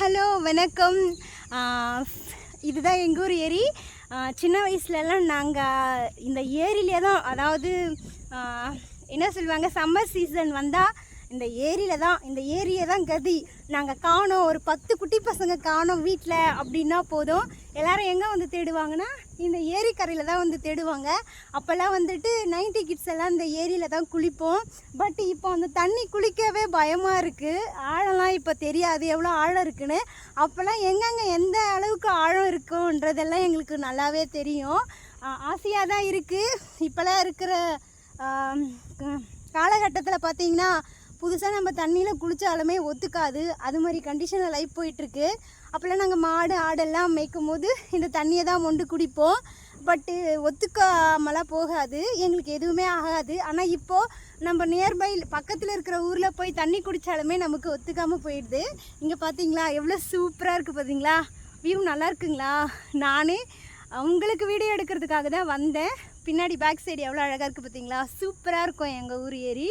Hello வணக்கம். இதுதான் எங்கள் ஊர் ஏரி. சின்ன வயசுலலாம் நாங்கள் இந்த ஏரியிலே தான் அதாவது என்ன சொல்லுவாங்க சம்மர் சீசன் வந்தால் இந்த ஏரியில் தான் இந்த ஏரியை தான் கதி. நாங்கள் காணோம் ஒரு பத்து குட்டி பசங்க காணோம் வீட்டில் அப்படின்னா போதும். எல்லாரும் எங்கே வந்து தேடுவாங்கன்னா இந்த ஏரிக்கரையில் தான் வந்து தேடுவாங்க. அப்போல்லாம் வந்துட்டு நைன்டி கிட்ஸ் எல்லாம் இந்த ஏரியில் தான் குளிப்போம். பட் இப்போ அந்த தண்ணி குளிக்கவே பயமாக இருக்குது ஆழம்லாம் இப்போ தெரியாது எவ்வளோ ஆழம் இருக்குன்னு. அப்போல்லாம் எங்கெங்கே எந்த அளவுக்கு ஆழம் இருக்குன்றதெல்லாம் எங்களுக்கு நல்லாவே தெரியும். ஆசையாக தான் இருக்குது இப்போல்லாம் இருக்கிற காலகட்டத்தில் பார்த்தீங்கன்னா புதுசாக நம்ம தண்ணியில் குளித்தாலுமே ஒத்துக்காது. அது மாதிரி கண்டிஷனில் லைஃப் போயிட்டுருக்கு. அப்போல்லாம் நாங்கள் மாடு ஆடெல்லாம் மேய்க்கும் போது இந்த தண்ணியை தான் ஒன்று குடிப்போம். பட்டு ஒத்துக்காமலாம் போகாது. எங்களுக்கு எதுவுமே ஆகாது. ஆனால் இப்போது நம்ம நியர்பை பக்கத்தில் இருக்கிற ஊரில் போய் தண்ணி குடித்தாலுமே நமக்கு ஒத்துக்காமல் போயிடுது. இங்கே பார்த்தீங்களா எவ்வளோ சூப்பராக இருக்குது பார்த்தீங்களா வியூ நல்லா இருக்குங்களா? நானே உங்களுக்கு வீடியோ எடுக்கிறதுக்காக தான் வந்தேன். பின்னாடி பேக் சைடு எவ்வளோ அழகாக இருக்குது பார்த்தீங்களா சூப்பராக இருக்கும் எங்கள் ஊர் ஏரி.